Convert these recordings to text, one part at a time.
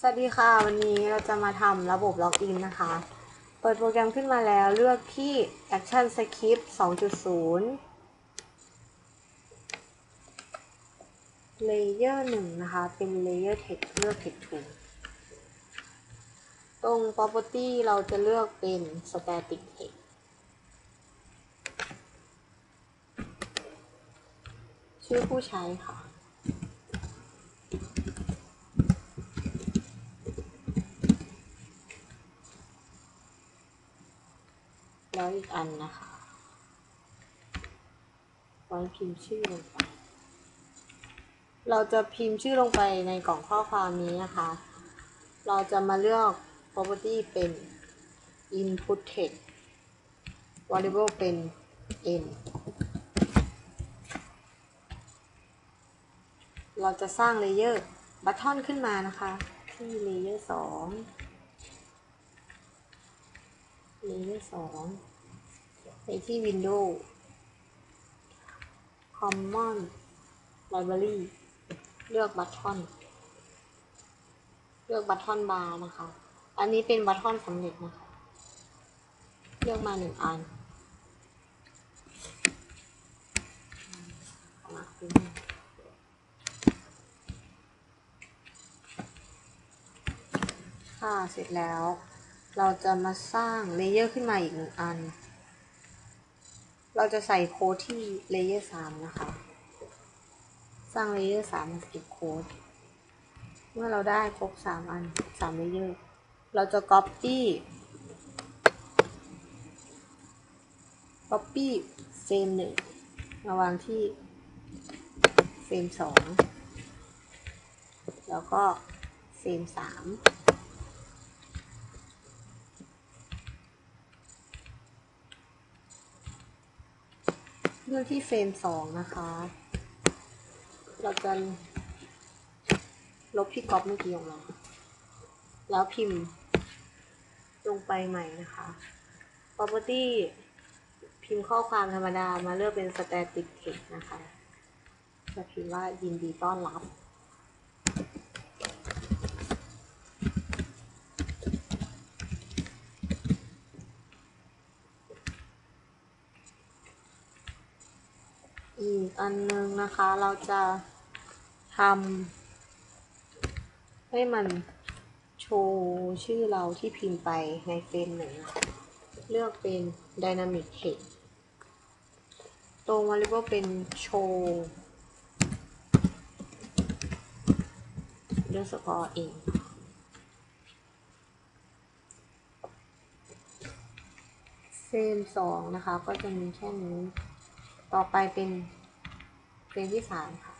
สวัสดีค่ะ วันนี้เราจะมาทำระบบล็อกอินนะคะ เปิดโปรแกรมขึ้นมาแล้วเลือกที่ Action Script 2.0 Layer 1 นะคะ เป็น Layer Text เลือก Text Tool ตรง Property เราจะเลือกเป็น Static Text ชื่อผู้ใช้ค่ะ แล้วอีกอันนะคะไว้พิมพ์ชื่อลงไป เราจะพิมพ์ชื่อลงไปในกล่องข้อความนี้นะคะ เราจะมาเลือก property เป็น input text variable เป็น n เราจะสร้างเลเยอร์บัตทอนขึ้นมานะคะ ที่เลเยอร์สองเลเยอร์สอง ไปที่ Windows Common Library เลือกบัตทอนเลือกบัตทอนบาร์นะคะ อันนี้เป็นบัตทอนสำเร็จนะคะ เลือกมาหนึ่งอันถ้าค่ะเสร็จแล้ว เราจะมาสร้างเลเยอร์ขึ้นมาอีกหนึ่งอัน เราจะใส่โค้ดที่เลเยอร์สามนะคะ สร้างเลเยอร์สามมาสกิปโค้ด เมื่อเราได้ครบสามอันสามเลเยอร์ เราจะ copy copy เฟรมหนึ่งมาวางที่เฟรมสองแล้วก็เฟรมสาม เลือกที่เฟรมสองนะคะ เราจะลบที่ก๊อปเมื่อกี้ออกมาแล้วพิมพ์ ลงไปใหม่นะคะ property พิมพ์ข้อความธรรมดามาเลือกเป็น static text นะคะ จะพิมพ์ว่ายินดีต้อนรับ อีกอันนึงนะคะ เราจะทำให้มันโชว์ชื่อเราที่พิมพ์ไปในเฟรมหนึ่งเลือกเป็น Dynamic Text ตรง variable เป็นโชว์เลือกสกอร์เองเฟรมสองนะคะ ก็จะมีแค่นี้ ต่อไปเป็น เฟรมที่สามค่ะ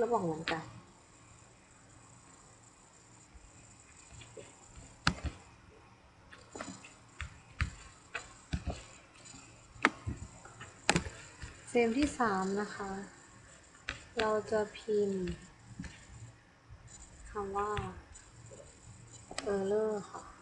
ระบอกเหมือนกัน เฟรมที่สามนะคะ เราจะพิมพ์คำว่า error ค่ะ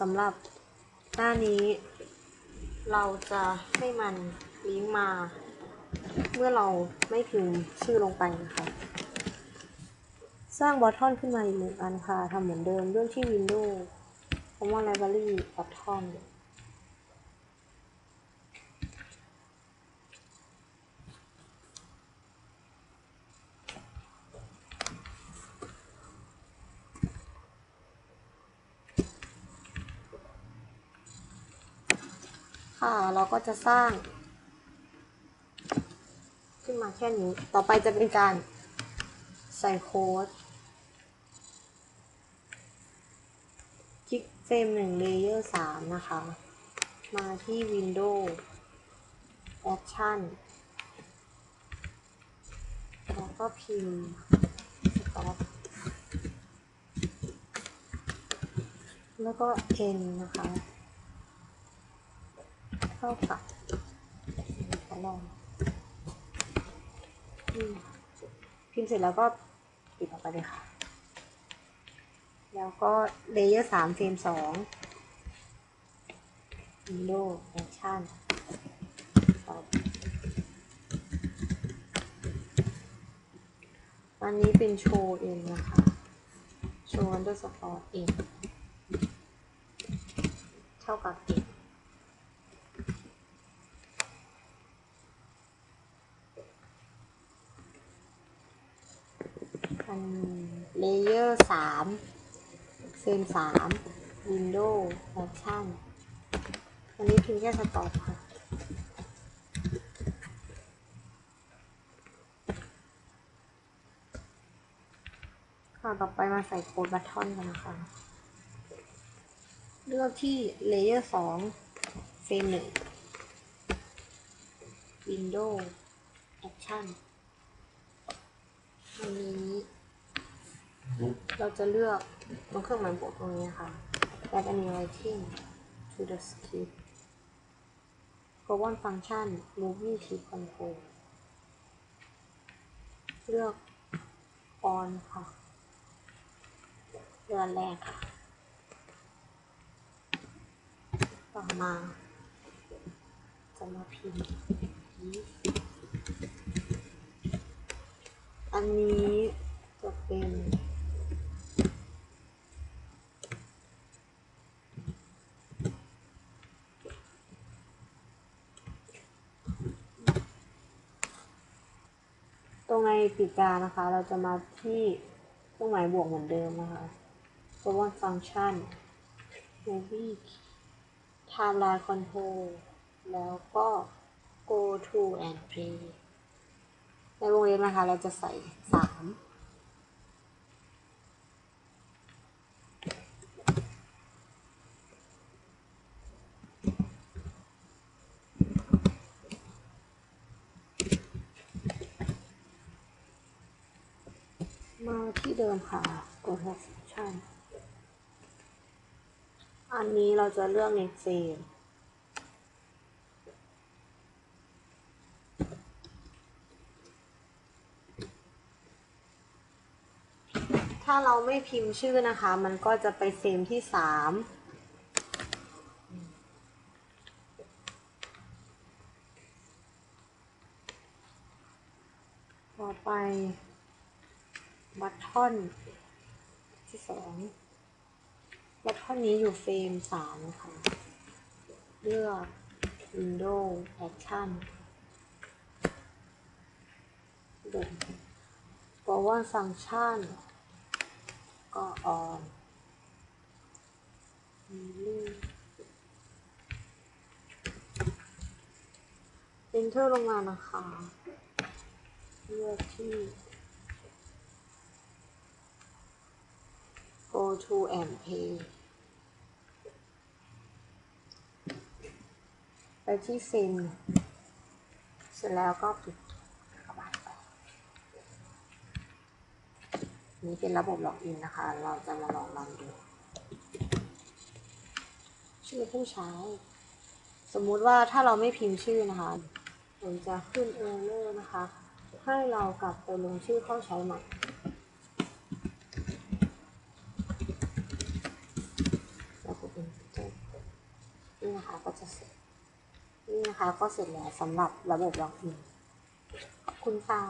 สำหรับหน้านี้ เราจะให้มันลิงก์มา เมื่อเราไม่พิมพ์ชื่อลงไปนะคะ สร้างบอททอนขึ้นมาอีกหนึ่งอันค่ะทำเหมือนเดิมเรื่องที่ Windows คำว่า Library บอททอน ค่ะ เราก็จะสร้าง ขึ้นมาแค่นี้ ต่อไปจะเป็นการใส่โค้ด คลิกเฟรมหนึ่งเลเยอร์สามนะคะ มาที่ Windows Action แล้วก็พิมพ์ Stop แล้วก็ N นะคะากับขอลองอืมพิมพ์เสร็จแล้วก็ปิดออกไปเลยค่ะ แล้วก็เลเยอร์สามเฟรมสอง Windows Action อันนี้เป็นโชว์เองนะคะ โชว์ underscore เองเท่ากับเองอัน เลเยอร์สามเซนสาม Windows Action อันนี้พิมพ์แค่สต็อปค่ะค่ะต่อไปมาใส่โค้ดบัตทอนกันนะคะ เลือกที่เลเยอร์สองเฟรมหนึ่ง Windows Action อันนี้ เราจะเลือกตรงเครื่องหมายบวกตรงนี้ค่ะ add a new item to the script g o o n function movie key control เลือก on ค่ะเดือนแรกค่ะ ต่อมาจะมาพิมพ์อันนี้ ตรงในปีกานะคะ เราจะมาที่เครื่องหมายบวกเหมือนเดิมนะคะตัวว่าฟังก์ชัน movie timeline control แล้วก็ go to and play ในวงเล็บนะคะ เราจะใส่ 3 เดิมค่ะ กด h o s t i o n อันนี้เราจะเลือกในเซรมถ้าเราไม่พิมพ์ชื่อนะคะ มันก็จะไปเซมที่สามต่อไป บัตทอนที่สองบัตทอนนี้อยู่เฟรมสามค่ะ เลือก Windows Action เดินเพราะว่าฟังก์ชันก็ on เ enter ลงมานะคะ เลือกที่ go to and pay ไปที่เซ็น เสร็จแล้วก็ปิดเข้าไปไป นี่เป็นระบบล็อกอินนะคะ เราจะมาลองรันดู ชื่อผู้ใช้ สมมุติว่าถ้าเราไม่พิมพ์ชื่อนะคะ มันจะขึ้นเออร์เลอร์นะคะ ให้เรากลับไปลงชื่อเข้าใช้ใหม่ แล้วก็เป็นนี่นะคะก็จะเสร็จ นะคะ ก็เสร็จแล้วสำหรับระบบล็อกอินขอบคุณค่ะ